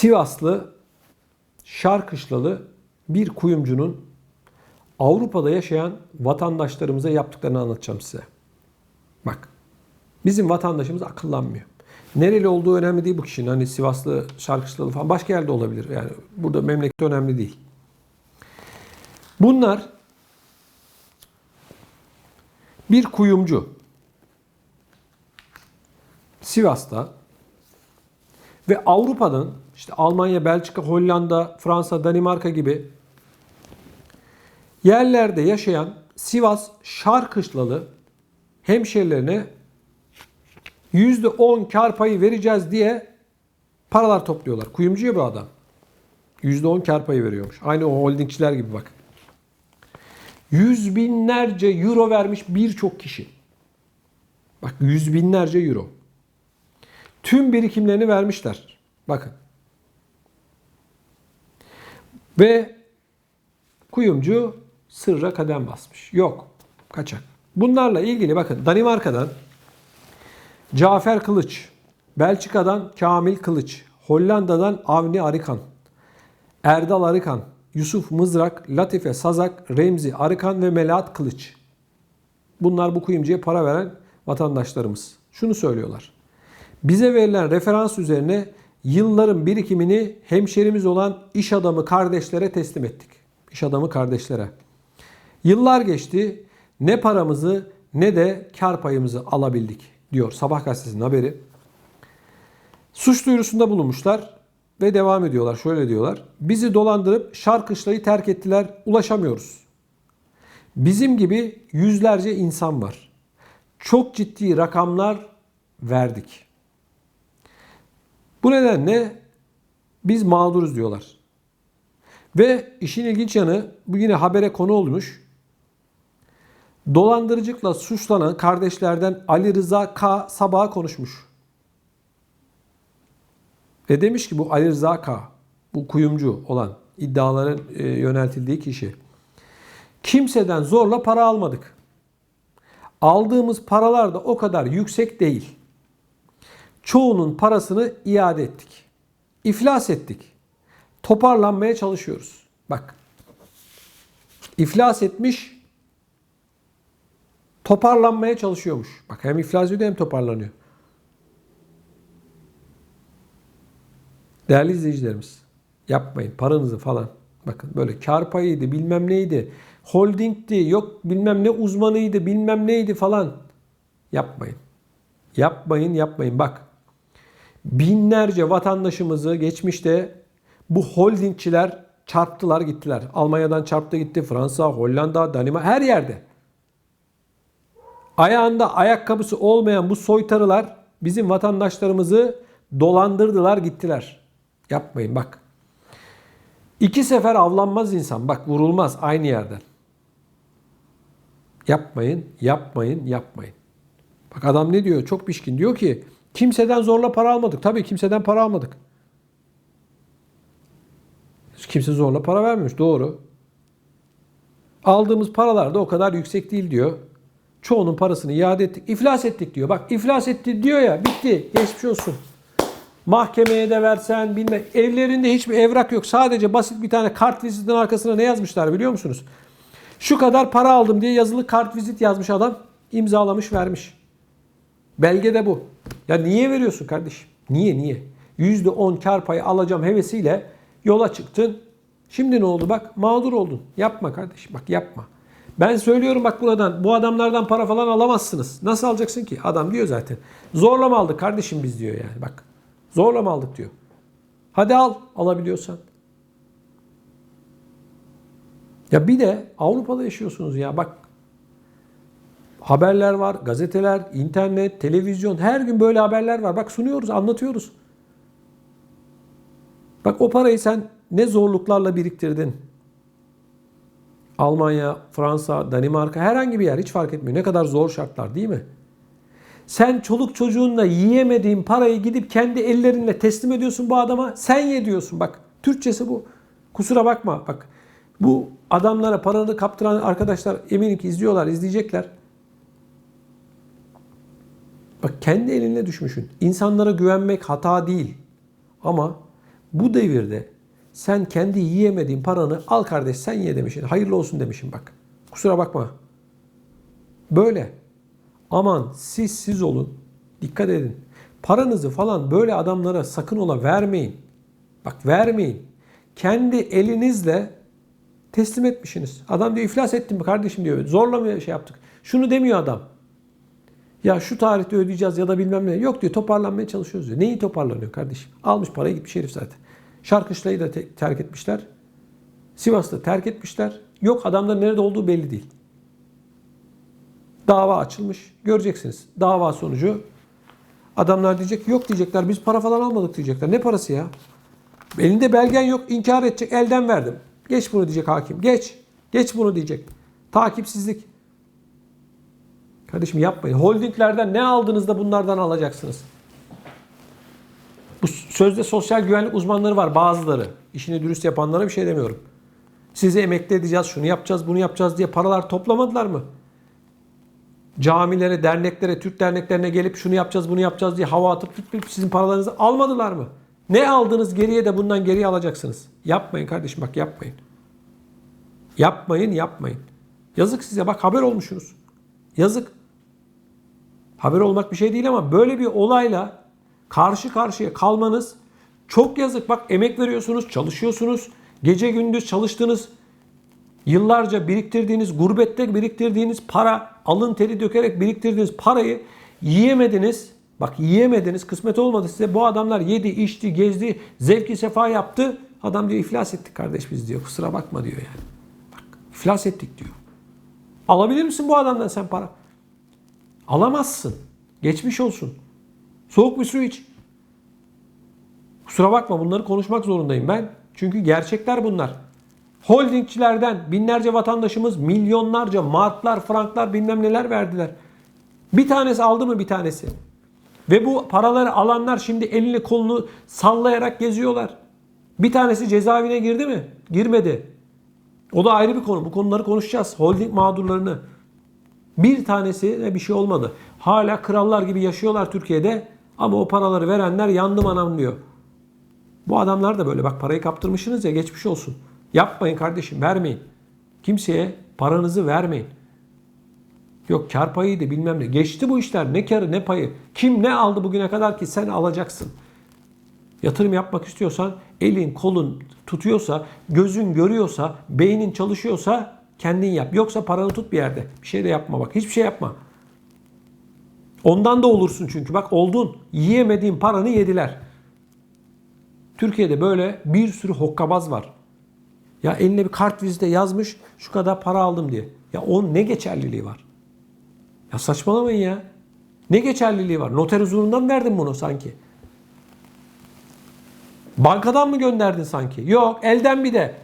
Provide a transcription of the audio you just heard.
Sivaslı Şarkışlalı bir kuyumcunun Avrupa'da yaşayan vatandaşlarımıza yaptıklarını anlatacağım size. Bak. Bizim vatandaşımız akıllanmıyor. Nereli olduğu önemli değil bu kişinin. Hani Sivaslı, Şarkışlalı falan başka yerde olabilir. Yani burada memleket önemli değil. Bunlar bir kuyumcu. Sivas'ta ve Avrupa'nın işte Almanya, Belçika, Hollanda, Fransa, Danimarka gibi yerlerde yaşayan Sivas Şarkışlalı hemşerilerine %10 kar payı vereceğiz diye paralar topluyorlar. Kuyumcu ya bu adam. %10 kar payı veriyormuş. Aynı o holdingçiler gibi bak. Yüz binlerce euro vermiş birçok kişi. Bak yüz binlerce euro. Tüm birikimlerini vermişler. Bakın. Ve kuyumcu sırra kadem basmış. Yok. Kaçak. Bunlarla ilgili bakın Danimarka'dan Cafer Kılıç, Belçika'dan Kamil Kılıç, Hollanda'dan Avni Arıkan, Erdal Arıkan, Yusuf Mızrak, Latife Sazak, Remzi Arıkan ve Melahat Kılıç. Bunlar bu kuyumcuya para veren vatandaşlarımız. Şunu söylüyorlar. Bize verilen referans üzerine yılların birikimini hemşerimiz olan iş adamı kardeşlere teslim ettik. İş adamı kardeşlere. Yıllar geçti. Ne paramızı ne de kar payımızı alabildik diyor Sabah gazetesinin haberi. Suç duyurusunda bulunmuşlar ve devam ediyorlar. Şöyle diyorlar. Bizi dolandırıp Şarkışla'yı terk ettiler. Ulaşamıyoruz. Bizim gibi yüzlerce insan var. Çok ciddi rakamlar verdik. Bu nedenle biz mağduruz diyorlar. Ve işin ilginç yanı bu yine habere konu olmuş. Dolandırıcılıkla suçlanan kardeşlerden Ali Rıza K. sabaha konuşmuş. Ve demiş ki bu Ali Rıza K. bu kuyumcu olan iddiaların e, yöneltildiği kişi. Kimseden zorla para almadık. Aldığımız paralar da o kadar yüksek değil. Çoğunun parasını iade ettik. İflas ettik. Toparlanmaya çalışıyoruz. Bak. İflas etmiş toparlanmaya çalışıyormuş. Bak hem iflas ediyor hem toparlanıyor. Değerli izleyicilerimiz yapmayın paranızı falan. Bakın böyle kar payıydı bilmem neydi. Holdingdi yok bilmem ne uzmanıydı bilmem neydi falan. Yapmayın. Yapmayın yapmayın bak. Binlerce vatandaşımızı geçmişte bu holdingçiler çarptılar gittiler. Almanya'dan çarptı gitti. Fransa, Hollanda, Danimarka her yerde. Ayağında ayakkabısı olmayan bu soytarılar bizim vatandaşlarımızı dolandırdılar gittiler. Yapmayın bak. İki sefer avlanmaz insan. Bak vurulmaz aynı yerden. Yapmayın, yapmayın, yapmayın. Bak adam ne diyor? Çok pişkin. Diyor ki kimseden zorla para almadık. Tabii kimseden para almadık. Kimse zorla para vermemiş. Doğru. Aldığımız paralar da o kadar yüksek değil diyor. Çoğunun parasını iade ettik. İflas ettik diyor. Bak iflas etti diyor ya. Bitti. Geçmiş olsun. Mahkemeye de versen bilme. Evlerinde hiçbir evrak yok. Sadece basit bir tane kart vizitin arkasına ne yazmışlar biliyor musunuz? Şu kadar para aldım diye yazılı kart vizit yazmış adam. imzalamış vermiş. Belge de bu. Ya niye veriyorsun kardeşim? Niye niye? %10 kar payı alacağım hevesiyle yola çıktın. Şimdi ne oldu bak mağdur oldun. Yapma kardeşim bak yapma. Ben söylüyorum bak buradan bu adamlardan para falan alamazsınız. Nasıl alacaksın ki? Adam diyor zaten. Zorla mı aldık kardeşim biz diyor yani bak. Zorla mı aldık diyor. Hadi al alabiliyorsan. Ya bir de Avrupa'da yaşıyorsunuz ya bak. Haberler var, gazeteler, internet, televizyon her gün böyle haberler var. Bak sunuyoruz, anlatıyoruz. Bak o parayı sen ne zorluklarla biriktirdin. Almanya, Fransa, Danimarka herhangi bir yer hiç fark etmiyor. Ne kadar zor şartlar değil mi? Sen çoluk çocuğunla yiyemediğin parayı gidip kendi ellerinle teslim ediyorsun bu adama. Sen ye diyorsun bak. Türkçesi bu. Kusura bakma bak. Bu adamlara paranı kaptıran arkadaşlar eminim ki izliyorlar, izleyecekler. Bak kendi eline düşmüşün. İnsanlara güvenmek hata değil. Ama Bu devirde sen kendi yiyemediğin paranı al kardeş sen ye demişsin. Hayırlı olsun demişsin bak. Kusura bakma. Böyle. Aman siz siz olun. Dikkat edin. Paranızı falan böyle adamlara sakın ola vermeyin. Bak vermeyin. Kendi elinizle teslim etmişsiniz. Adam diyor iflas ettim kardeşim diyor. Zorla mı şey yaptık? Şunu demiyor adam. Ya şu tarihte ödeyeceğiz ya da bilmem ne. Yok diyor toparlanmaya çalışıyoruz diyor. Neyi toparlanıyor kardeşim? Almış parayı gitmiş herif zaten. Şarkışlayı da te- terk etmişler. Sivas'ta terk etmişler. Yok adamların nerede olduğu belli değil. Dava açılmış. Göreceksiniz. Dava sonucu adamlar diyecek yok diyecekler biz para falan almadık diyecekler. Ne parası ya? Elinde belgen yok inkar edecek elden verdim. Geç bunu diyecek hakim. Geç. Geç bunu diyecek. Takipsizlik. Kardeşim yapmayın. Holdinglerden ne aldığınızda bunlardan alacaksınız. Bu sözde sosyal güvenlik uzmanları var bazıları. İşini dürüst yapanlara bir şey demiyorum. Sizi emekli edeceğiz, şunu yapacağız, bunu yapacağız diye paralar toplamadılar mı? Camilere, derneklere, Türk derneklerine gelip şunu yapacağız, bunu yapacağız diye hava atıp gitip sizin paralarınızı almadılar mı? Ne aldınız geriye de bundan geriye alacaksınız. Yapmayın kardeşim bak yapmayın. Yapmayın, yapmayın. Yazık size bak haber olmuşsunuz. Yazık. Haber olmak bir şey değil ama böyle bir olayla karşı karşıya kalmanız çok yazık. Bak emek veriyorsunuz, çalışıyorsunuz. Gece gündüz çalıştınız. Yıllarca biriktirdiğiniz, gurbette biriktirdiğiniz para, alın teri dökerek biriktirdiğiniz parayı yiyemediniz. Bak yiyemediniz, kısmet olmadı size. Bu adamlar yedi, içti, gezdi, zevki sefa yaptı. Adam diyor iflas ettik kardeş biz diyor. Kusura bakma diyor yani. Bak iflas ettik diyor. Alabilir misin bu adamdan sen para? Alamazsın. Geçmiş olsun. Soğuk bir su iç. Kusura bakma bunları konuşmak zorundayım ben. Çünkü gerçekler bunlar. Holdingçilerden binlerce vatandaşımız milyonlarca marklar, franklar bilmem neler verdiler. Bir tanesi aldı mı bir tanesi? Ve bu paraları alanlar şimdi elini kolunu sallayarak geziyorlar. Bir tanesi cezaevine girdi mi? Girmedi. O da ayrı bir konu. Bu konuları konuşacağız. Holding mağdurlarını. Bir tanesi bir şey olmadı. Hala krallar gibi yaşıyorlar Türkiye'de ama o paraları verenler yandım anam diyor. Bu adamlar da böyle bak parayı kaptırmışsınız ya geçmiş olsun. Yapmayın kardeşim vermeyin. Kimseye paranızı vermeyin. Yok kar payıydı bilmem ne. Geçti bu işler ne karı ne payı. Kim ne aldı bugüne kadar ki sen alacaksın. Yatırım yapmak istiyorsan elin kolun tutuyorsa, gözün görüyorsa, beynin çalışıyorsa kendin yap. Yoksa paranı tut bir yerde. Bir şey de yapma bak. Hiçbir şey yapma. Ondan da olursun çünkü. Bak oldun. Yiyemediğin paranı yediler. Türkiye'de böyle bir sürü hokkabaz var. Ya eline bir kart vizite yazmış şu kadar para aldım diye. Ya onun ne geçerliliği var? Ya saçmalamayın ya. Ne geçerliliği var? Noter huzurundan verdin bunu sanki? Bankadan mı gönderdin sanki? Yok elden bir de.